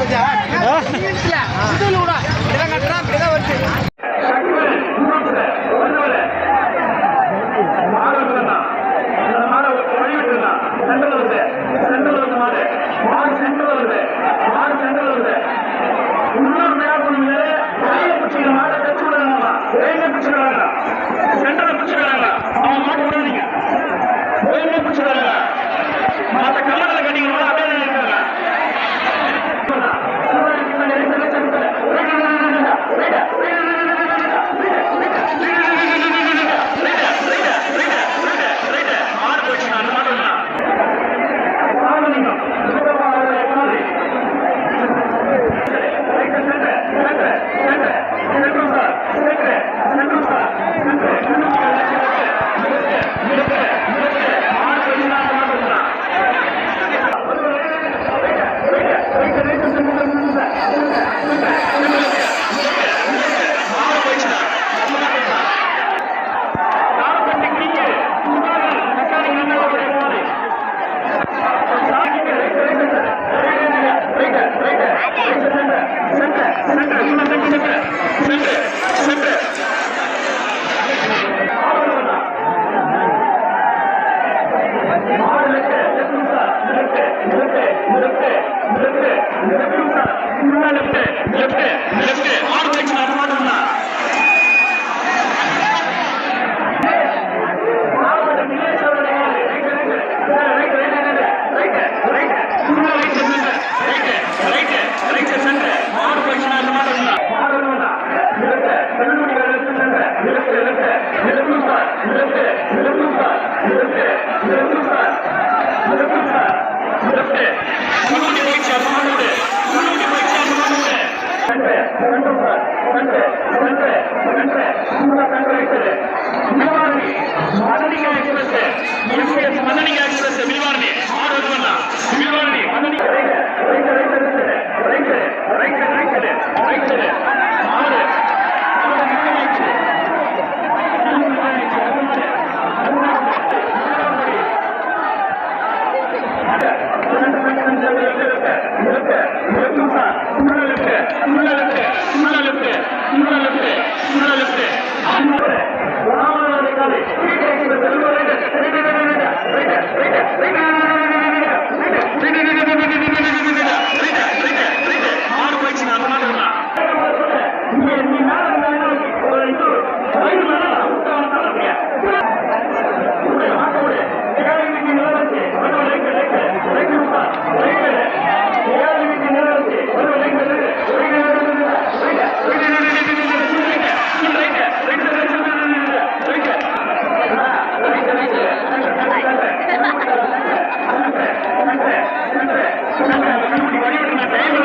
கொஞ்சம் வழிவிட்டு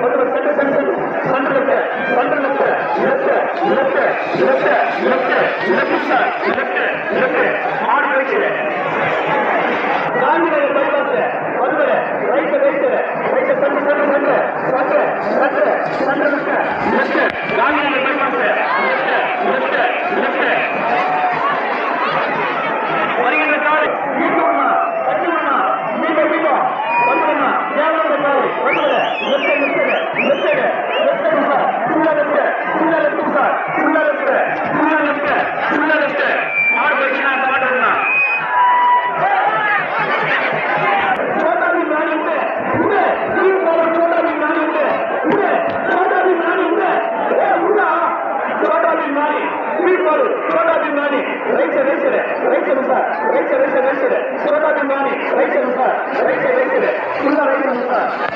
முதல்வர் சட்ட சட்ட சட்ட லட்ச சட்ட லட்ச இலக்க இலக்க இலக்க இலக்க இலக்கு சார் இலக்க இலக்க மாடு வைக்கிற காந்திநகர் பைபாஸ் முதல்வர் ரைட்ட ரைட்ட ரைட்ட சட்ட சட்ட சட்ட சட்ட சட்ட சட்ட லட்ச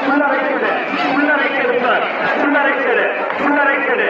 ஃபுல்லா ரைட் உள்ளரைக்கெடு உள்ளரைக்கெடு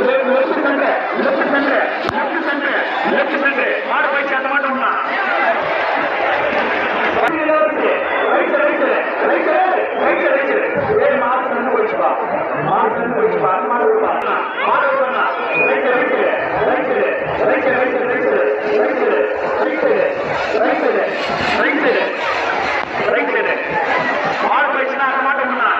லெஃப்ட் சென்று லெஃப்ட் சென்று லெஃப்ட் சென்று லெஃப்ட் சென்று மாடு போய் சேர்ந்த மாட்டோம் ரைட் சைடு ரைட் சைடு மாடு போயிடுச்சுன்னா அந்த மாட்டோம்னா